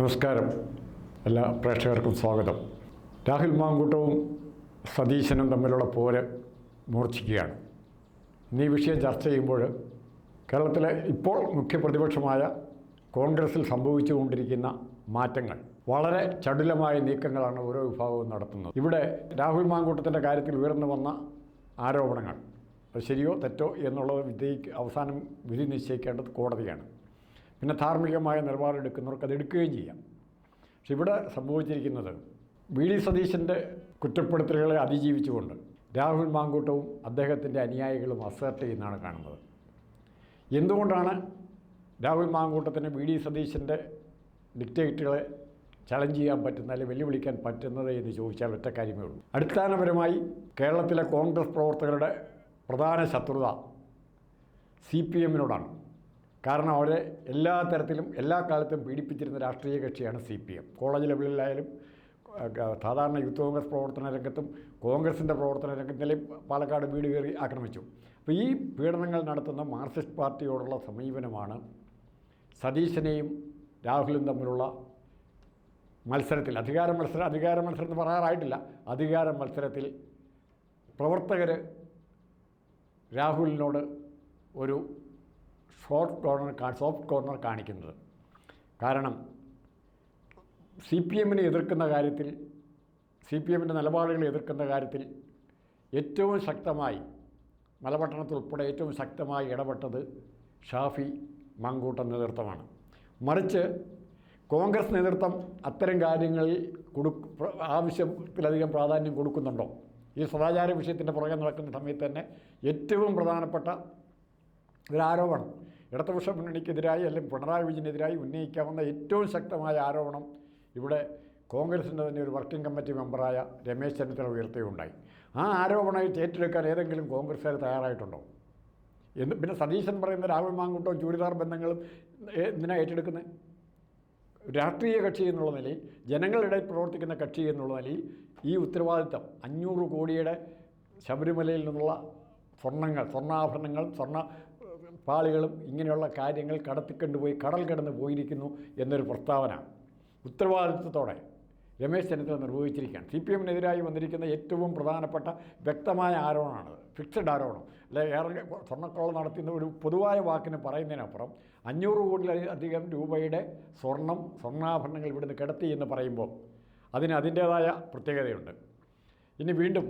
നമസ്കാരം. എല്ലാ പ്രേക്ഷകർക്കും സ്വാഗതം. രാഹുൽ മാങ്കൂട്ടവും സതീശനും തമ്മിലുള്ള പോര് മൂർച്ഛിക്കുകയാണ്. ഇന്ന് ഈ വിഷയം ചർച്ച ചെയ്യുമ്പോൾ കേരളത്തിലെ ഇപ്പോൾ മുഖ്യപ്രതിപക്ഷമായ കോൺഗ്രസിൽ സംഭവിച്ചുകൊണ്ടിരിക്കുന്ന മാറ്റങ്ങൾ വളരെ ചടുലമായ നീക്കങ്ങളാണ് ഓരോ വിഭാഗവും നടത്തുന്നത്. ഇവിടെ രാഹുൽ മാങ്കൂട്ടത്തിന്റെ കാര്യത്തിൽ ഉയർന്നു വന്ന ആരോപണങ്ങൾ അത് ശരിയോ തെറ്റോ എന്നുള്ളത് വിധി അവസാനം വിധി നിശ്ചയിക്കേണ്ടത് കോടതിയാണ്. പിന്നെ ധാർമ്മികമായ നിലപാടെടുക്കുന്നവർക്ക് അത് എടുക്കുകയും ചെയ്യാം. പക്ഷെ ഇവിടെ സംഭവിച്ചിരിക്കുന്നത് വി ഡി സതീശന്റെ കുറ്റപ്പെടുത്തലുകളെ അതിജീവിച്ചുകൊണ്ട് രാഹുൽ മാങ്കൂട്ടവും അദ്ദേഹത്തിന്റെ അനുയായികളും അസേർട്ട് ചെയ്യുന്നതാണ് കാണുന്നത്. എന്തുകൊണ്ടാണ് രാഹുൽ മാങ്കൂട്ടത്തിന് വി ഡി സതീശന്റെ ഡിക്റ്റേറ്റുകളെ ചലഞ്ച് ചെയ്യാൻ പറ്റുന്ന അല്ലെങ്കിൽ വെല്ലുവിളിക്കാൻ പറ്റുന്നത് എന്ന് ചോദിച്ചാൽ ഒറ്റ കാര്യമേ ഉള്ളൂ. അടിസ്ഥാനപരമായി കേരളത്തിലെ കോൺഗ്രസ് പ്രവർത്തകരുടെ പ്രധാന ശത്രുത സി പി എമ്മിനോടാണ്. കാരണം അവരെ എല്ലാ തരത്തിലും എല്ലാ കാലത്തും പീഡിപ്പിച്ചിരുന്ന രാഷ്ട്രീയ കക്ഷിയാണ് സി പി എം. കോളേജ് ലെവലിലായാലും സാധാരണ യൂത്ത് കോൺഗ്രസ് പ്രവർത്തന രംഗത്തും കോൺഗ്രസിന്റെ പ്രവർത്തന രംഗത്തിലും പാലക്കാട് വീട് കയറി ആക്രമിച്ചു. അപ്പോൾ ഈ പീഡനങ്ങൾ നടത്തുന്ന മാർക്സിസ്റ്റ് പാർട്ടിയോടുള്ള സമീപനമാണ് സതീശനെയും രാഹുലും തമ്മിലുള്ള മത്സരത്തിൽ. അധികാര മത്സരം അധികാര മത്സരം എന്ന് പറയാറായിട്ടില്ല. അധികാര മത്സരത്തിൽ പ്രവർത്തകർ രാഹുലിനോട് ഒരു ഷോർട്ട് കോർണർ സോഫ്റ്റ് കോർണർ കാണിക്കുന്നത്. കാരണം സി പി എമ്മിനെ എതിർക്കുന്ന കാര്യത്തിൽ സി പി എമ്മിന്റെ നിലപാടുകളെ എതിർക്കുന്ന കാര്യത്തിൽ ഏറ്റവും ശക്തമായി മലപട്ടണത്തിൽ ഉൾപ്പെടെ ഏറ്റവും ശക്തമായി ഇടപെട്ടത് ഷാഫി മങ്കൂട്ട നേതൃത്വമാണ്. മറിച്ച് കോൺഗ്രസ് നേതൃത്വം അത്തരം കാര്യങ്ങളിൽ കൊടു ആവശ്യത്തിലധികം പ്രാധാന്യം കൊടുക്കുന്നുണ്ടോ? ഈ സദാചാര വിഷയത്തിന്റെ പുറകെ നടക്കുന്ന സമയത്ത് തന്നെ ഏറ്റവും പ്രധാനപ്പെട്ട ഒരു ആരോപണം ഇടതുപക്ഷ മുന്നണിക്കെതിരായി അല്ലെങ്കിൽ പിണറായി വിജയനെതിരായി ഉന്നയിക്കാവുന്ന ഏറ്റവും ശക്തമായ ആരോപണം ഇവിടെ കോൺഗ്രസിന്റെ തന്നെ ഒരു വർക്കിംഗ് കമ്മിറ്റി മെമ്പറായ രമേശ് ചെന്നിത്തല ഉയർത്തുകയുണ്ടായി. ആ ആരോപണം ഏറ്റെടുക്കാൻ ഏതെങ്കിലും കോൺഗ്രസ്സുകാർ തയ്യാറായിട്ടുണ്ടോ? എന്ന് പിന്നെ സതീശൻ പറയുന്ന രാഹുൽ മാങ്കൂട്ടോ ചൂരിദാർ ബന്ധങ്ങളും എന്തിനാണ് എന്തിനാ ഏറ്റെടുക്കുന്നത്? രാഷ്ട്രീയ കക്ഷി എന്നുള്ള നിലയിൽ ജനങ്ങളുടെ പ്രവർത്തിക്കുന്ന കക്ഷി എന്നുള്ള നിലയിൽ ഈ ഉത്തരവാദിത്തം അഞ്ഞൂറ് കോടിയുടെ ശബരിമലയിൽ നിന്നുള്ള സ്വർണങ്ങൾ സ്വർണാഭരണങ്ങൾ സ്വർണ പാളികളും ഇങ്ങനെയുള്ള കാര്യങ്ങൾ കടത്തിക്കൊണ്ടുപോയി കടൽ കിടന്ന് പോയിരിക്കുന്നു എന്നൊരു പ്രസ്താവന. ഉത്തരവാദിത്വത്തോടെ രമേശ് ചെന്നിത്തല നിർവഹിച്ചിരിക്കുകയാണ്. സി പി എമ്മിനെതിരായി വന്നിരിക്കുന്ന ഏറ്റവും പ്രധാനപ്പെട്ട വ്യക്തമായ ആരോപണമാണത്. ഫിക്സഡ് ആരോപണം. അല്ലെ ഏറെ സ്വർണക്കൊള്ള നടത്തുന്ന ഒരു പൊതുവായ വാക്കിന് പറയുന്നതിനപ്പുറം അഞ്ഞൂറ് കോടിയിലധികം രൂപയുടെ സ്വർണം സ്വർണാഭരണങ്ങൾ ഇവിടുന്ന് കിടത്തി എന്ന് പറയുമ്പോൾ അതിന് അതിന്റേതായ പ്രത്യേകതയുണ്ട്. ഇനി വീണ്ടും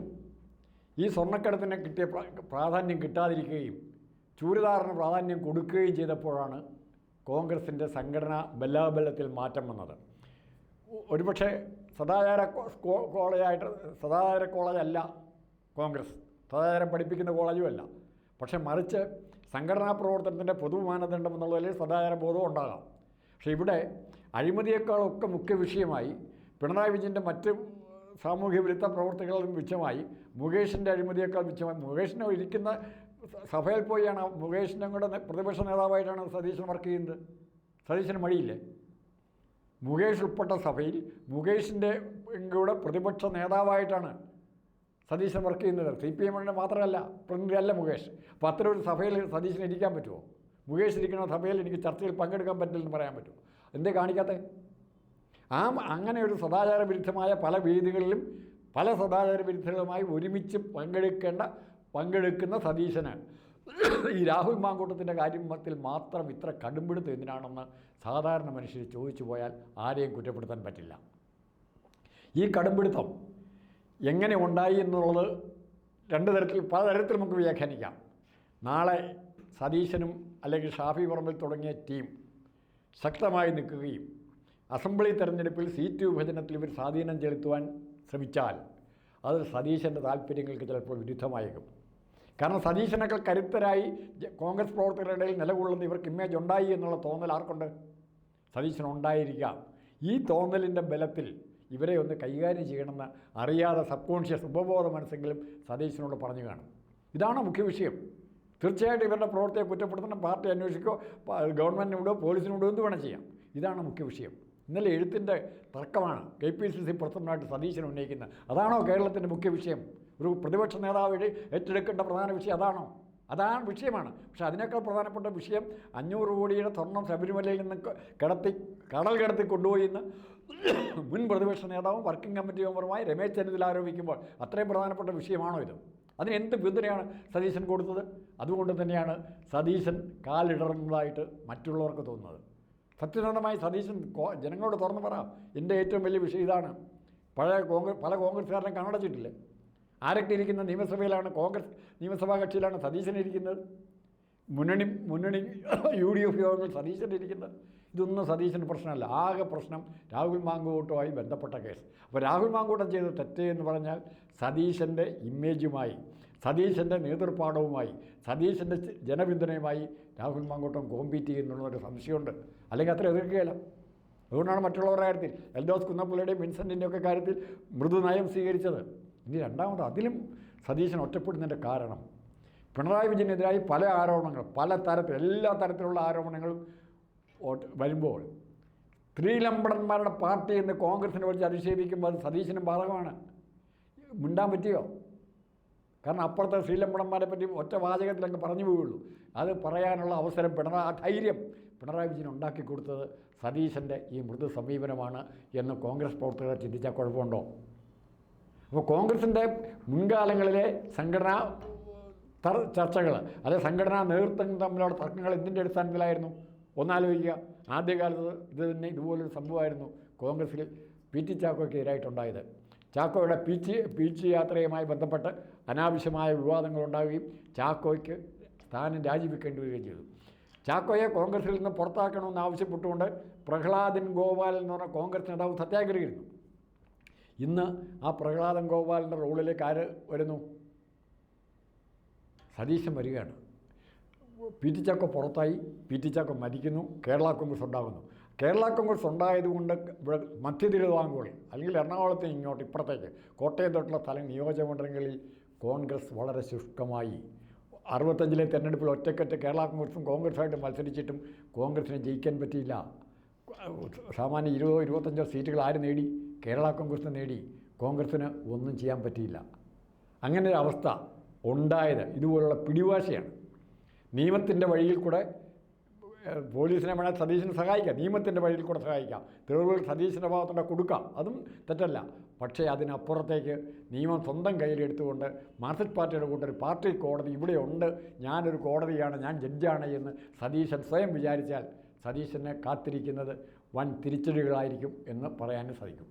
ഈ സ്വർണക്കടത്തിന് കിട്ടിയ പ്രാധാന്യം കിട്ടാതിരിക്കുകയും ചൂരിദാറിന് പ്രാധാന്യം കൊടുക്കുകയും ചെയ്തപ്പോഴാണ് കോൺഗ്രസിന്റെ സംഘടന ബലാബലത്തിൽ മാറ്റം വന്നത്. ഒരുപക്ഷെ സദാചാര കോളേജായിട്ട് സദാചാര കോളേജല്ല കോൺഗ്രസ്. സദാചാരം പഠിപ്പിക്കുന്ന കോളേജും അല്ല. പക്ഷേ മറിച്ച് സംഘടനാ പ്രവർത്തനത്തിന്റെ പൊതു മാനദണ്ഡം എന്നുള്ളതിൽ സദാചാര ബോധവും ഉണ്ടാകാം. പക്ഷേ ഇവിടെ അഴിമതിയേക്കാളൊക്കെ മുഖ്യ വിഷയമായി പിണറായി വിജയന്റെ മറ്റ് സാമൂഹ്യ വിരുദ്ധ പ്രവർത്തികളിലും മിച്ചമായി മുകേഷിന്റെ അഴിമതിയേക്കാൾ മിച്ചമായി മുകേഷിനെ ഇരിക്കുന്ന സഭയിൽ പോയാണ് മുകേഷിന്റെ കൂടെ പ്രതിപക്ഷ നേതാവായിട്ടാണ് സതീശൻ വർക്ക് ചെയ്യുന്നത്. സതീശന് മടിയില്ലേ? മുകേഷ് ഉൾപ്പെട്ട സഭയിൽ മുകേഷിന്റെ കൂടെ പ്രതിപക്ഷ നേതാവായിട്ടാണ് സതീശൻ വർക്ക് ചെയ്യുന്നത്. സി പി എമ്മിന്റെ മാത്രമല്ല പ്രതിനിധിയല്ല മുകേഷ്. അപ്പോൾ അത്തരം ഒരു സഭയിൽ സതീശന് ഇരിക്കാൻ പറ്റുമോ മുകേഷ് ഇരിക്കുന്ന സഭയിൽ എനിക്ക് ചർച്ചയിൽ പങ്കെടുക്കാൻ പറ്റില്ലെന്ന് പറയാൻ പറ്റുമോ എന്തേ കാണിക്കാത്തേ? ആ അങ്ങനെ ഒരു സദാചാര വിരുദ്ധമായ പല വേദികളിലും പല സദാചാര വിരുദ്ധങ്ങളുമായി ഒരുമിച്ച് പങ്കെടുക്കേണ്ട പങ്കെടുക്കുന്ന സതീശന്. ഈ രാഹുൽ മാങ്കൂട്ടത്തിന്റെ കാര്യത്തിൽ മാത്രം ഇത്ര കടുംപിടുത്തം എന്തിനാണെന്ന് സാധാരണ മനുഷ്യർ ചോദിച്ചു പോയാൽ ആരെയും കുറ്റപ്പെടുത്താൻ പറ്റില്ല. ഈ കടുംപിടുത്തം എങ്ങനെ ഉണ്ടായി എന്നുള്ളത് രണ്ട് തരത്തിൽ പല തരത്തിൽ നമുക്ക് വ്യാഖ്യാനിക്കാം. നാളെ സതീശനും അല്ലെങ്കിൽ ഷാഫി പറമ്പിൽ തുടങ്ങിയ ടീം ശക്തമായി നിൽക്കുകയും അസംബ്ലി തെരഞ്ഞെടുപ്പിൽ സീറ്റ് വിഭജനത്തിൽ ഇവർ സ്വാധീനം ചെലുത്തുവാൻ ശ്രമിച്ചാൽ അത് സതീശന്റെ താല്പര്യങ്ങൾക്ക് ചിലപ്പോൾ വിരുദ്ധമായേക്കും. കാരണം സതീശനൊക്കെ കരുത്തരായി കോൺഗ്രസ് പ്രവർത്തകരുടെ ഇടയിൽ നിലകൊള്ളുന്ന ഇവർക്ക് ഇമേജ് ഉണ്ടായി എന്നുള്ള തോന്നൽ ആർക്കുണ്ട്? സതീശൻ ഉണ്ടായിരിക്കാം ഈ തോന്നലിന്റെ ബലത്തിൽ ഇവരെ ഒന്ന് കൈകാര്യം ചെയ്യണമെന്ന് അറിയാതെ സബ് കോൺഷ്യസ് ഉപബോധ മനസ്സെങ്കിലും സതീശനോട് പറഞ്ഞു കാണും. ഇതാണ് മുഖ്യ വിഷയം. തീർച്ചയായിട്ടും ഇവരുടെ പ്രവർത്തിയെ കുറ്റപ്പെടുത്തണം പാർട്ടി അന്വേഷിക്കോ ഗവൺമെന്റിനോടോ പോലീസിനോടോ എന്ത് വേണം ചെയ്യാം. ഇതാണ് മുഖ്യ വിഷയം. ഇന്നലെ എഴുത്തിന്റെ തർക്കമാണ് കെ പി സി സി പ്രസിഡന്റായിട്ട് സതീശൻ ഉന്നയിക്കുന്നത്. അതാണോ കേരളത്തിന്റെ മുഖ്യ വിഷയം? ഒരു പ്രതിപക്ഷ നേതാവ് ഏറ്റെടുക്കേണ്ട പ്രധാന വിഷയം അതാണോ? അതാണ് വിഷയമാണ്. പക്ഷെ അതിനേക്കാൾ പ്രധാനപ്പെട്ട വിഷയം അഞ്ഞൂറ് കോടിയുടെ സ്വർണം ശബരിമലയിൽ നിന്ന് കിടത്തി കടൽ കിടത്തി കൊണ്ടുപോയി എന്ന് മുൻ പ്രതിപക്ഷ നേതാവും വർക്കിംഗ് കമ്മിറ്റി മെമ്പറുമായി രമേശ് ചെന്നിത്തല ആരോപിക്കുമ്പോൾ അത്രയും പ്രധാനപ്പെട്ട വിഷയമാണോ ഇത്? അതിന് എന്ത് പിന്തുണയാണ് സതീശൻ കൊടുത്തത്? അതുകൊണ്ട് തന്നെയാണ് സതീശൻ കാലിടറുന്നതായിട്ട് മറ്റുള്ളവർക്ക് തോന്നുന്നത്. സത്യസന്ധമായി സതീശൻ ജനങ്ങളോട് തുറന്നു പറ. എന്റെ ഏറ്റവും വലിയ വിഷയം ഇതാണ്. പഴയ കോൺഗ്രസ് പല കോൺഗ്രസ്സുകാരനെ കണ്ണടച്ചിട്ടില്ലേ? ആരൊക്കെ ഇരിക്കുന്നത്? നിയമസഭയിലാണ് കോൺഗ്രസ് നിയമസഭാ കക്ഷിയിലാണ് സതീശൻ ഇരിക്കുന്നത്. മുന്നണി മുന്നണി യു ഡി എഫ് യോഗങ്ങൾ സതീശൻ ഇരിക്കുന്നത്. ഇതൊന്നും സതീശന് പ്രശ്നമല്ല. ആകെ പ്രശ്നം രാഹുൽ മാങ്കൂട്ടുമായി ബന്ധപ്പെട്ട കേസ്. അപ്പോൾ രാഹുൽ മാങ്കൂട്ടം ചെയ്ത തെറ്റ് എന്ന് പറഞ്ഞാൽ സതീശന്റെ ഇമേജുമായി സതീശന്റെ നേതൃപാഠവുമായി സതീശന്റെ ജനപിന്തുണയുമായി രാഹുൽ മാങ്കൂട്ടം കോമ്പീറ്റ് ചെയ്യുന്നുള്ളൊരു സംശയമുണ്ട്. അല്ലെങ്കിൽ അത്ര എതിർക്കുകയില്ല. അതുകൊണ്ടാണ് മറ്റുള്ളവരുടെ കാര്യത്തിൽ എൽദോസ് കുന്നപ്പുള്ളിയുടെയും വിൻസെന്റിന്റെയൊക്കെ കാര്യത്തിൽ മൃദുനയം സ്വീകരിച്ചത്. ഇനി രണ്ടാമത് അതിലും സതീശൻ ഒറ്റപ്പെടുന്നതിന്റെ കാരണം. പിണറായി വിജയനെതിരായി പല ആരോപണങ്ങൾ പല തരത്തിൽ എല്ലാ തരത്തിലുള്ള ആരോപണങ്ങളും വരുമ്പോൾ സ്ത്രീലമ്പടന്മാരുടെ പാർട്ടി എന്ന് കോൺഗ്രസിനെ വിളിച്ച് അധിക്ഷേപിക്കുമ്പോൾ അത് സതീശനും ബാധകമാണ്. മിണ്ടാൻ പറ്റിയോ? കാരണം അപ്പുറത്തെ ശ്രീലമ്പടന്മാരെ പറ്റി ഒറ്റ വാചകത്തിലങ്ങ് പറഞ്ഞു പോവുള്ളൂ അത് പറയാനുള്ള അവസരം പിണറായി ആ ധൈര്യം പിണറായി വിജയൻ ഉണ്ടാക്കി കൊടുത്തത് സതീശന്റെ ഈ മൃദു സമീപനമാണ് എന്ന് കോൺഗ്രസ് പ്രവർത്തകർ ചിന്തിച്ചാൽ കുഴപ്പമുണ്ടോ? അപ്പോൾ കോൺഗ്രസിന്റെ മുൻകാലങ്ങളിലെ സംഘടനാ തർ- ചർച്ചകൾ അല്ലെ സംഘടനാ നേതൃത്വം തമ്മിലുള്ള തർക്കങ്ങൾ എന്തിന്റെ അടിസ്ഥാനത്തിലായിരുന്നു? ഒന്നാലോചിക്കുക. ആദ്യകാലത്ത് ഇത് തന്നെ ഇതുപോലൊരു സംഭവമായിരുന്നു കോൺഗ്രസിൽ പി ടി ചാക്കോയ്ക്ക് എതിരായിട്ടുണ്ടായത്. ചാക്കോയുടെ പീച്ച് പീച്ച് യാത്രയുമായി ബന്ധപ്പെട്ട് അനാവശ്യമായ വിവാദങ്ങൾ ഉണ്ടാവുകയും ചാക്കോയ്ക്ക് സ്ഥാനം രാജിവെക്കേണ്ടി വരികയും ചെയ്തു. ചാക്കോയെ കോൺഗ്രസിൽ നിന്ന് പുറത്താക്കണമെന്ന് ആവശ്യപ്പെട്ടുകൊണ്ട് പ്രഹ്ലാദിൻ ഗോപാൽ എന്ന് പറഞ്ഞ കോൺഗ്രസ് നേതാവ് സത്യാഗ്രഹിക്കുന്നു. ഇന്ന് ആ പ്രഹ്ലാദൻ ഗോപാലിന്റെ റോളിലേക്ക് ആര് വരുന്നു? സതീശൻ വരികയാണ്. പി ടി ചാക്കോ പുറത്തായി. പി ടി ചാക്കോ മരിക്കുന്നു. കേരള കോൺഗ്രസ് ഉണ്ടാകുന്നു. കേരള കോൺഗ്രസ് ഉണ്ടായതുകൊണ്ട് ഇവിടെ മധ്യ അല്ലെങ്കിൽ എറണാകുളത്ത് ഇങ്ങോട്ട് ഇപ്പുറത്തേക്ക് കോട്ടയം തൊട്ടുള്ള സ്ഥലം നിയോജകമണ്ഡലങ്ങളിൽ കോൺഗ്രസ് വളരെ ശുഷ്കമായി. അറുപത്തഞ്ചിലെ തെരഞ്ഞെടുപ്പിൽ ഒറ്റക്കെട്ട് കേരള കോൺഗ്രസും കോൺഗ്രസ്സായിട്ട് മത്സരിച്ചിട്ടും കോൺഗ്രസിനെ ജയിക്കാൻ പറ്റിയില്ല. സാമാന്യം ഇരുപതോ ഇരുപത്തഞ്ചോ സീറ്റുകൾ ആര് നേടി? കേരള കോൺഗ്രസ് നേടി കോൺഗ്രസ്സിന് ഒന്നും ചെയ്യാൻ പറ്റിയില്ല. അങ്ങനെ ഒരു അവസ്ഥ ഉണ്ടായത് ഇതുപോലുള്ള പിടിവാശയാണ്. നിയമത്തിന്റെ വഴിയിൽ കൂടെ പോലീസിനെ വേണേൽ സതീശിനെ സഹായിക്കാം. നിയമത്തിന്റെ വഴിയിൽ കൂടെ സഹായിക്കാം. തെളിവുകൾ സതീശിന്റെ ഭാഗത്തുണ്ട് കൊടുക്കാം. അതും തെറ്റല്ല. പക്ഷേ അതിനപ്പുറത്തേക്ക് നിയമം സ്വന്തം കയ്യിലെടുത്തുകൊണ്ട് മാർക്സിസ്റ്റ് പാർട്ടിയുടെ കൂട്ടൊരു പാർട്ടി കോടതി ഇവിടെയുണ്ട് ഞാനൊരു കോടതിയാണ് ഞാൻ ജഡ്ജാണ് എന്ന് സതീശൻ സ്വയം വിചാരിച്ചാൽ സതീശനെ കാത്തിരിക്കുന്നത് വൻ തിരിച്ചടികളായിരിക്കും എന്ന് പറയാനും സാധിക്കും.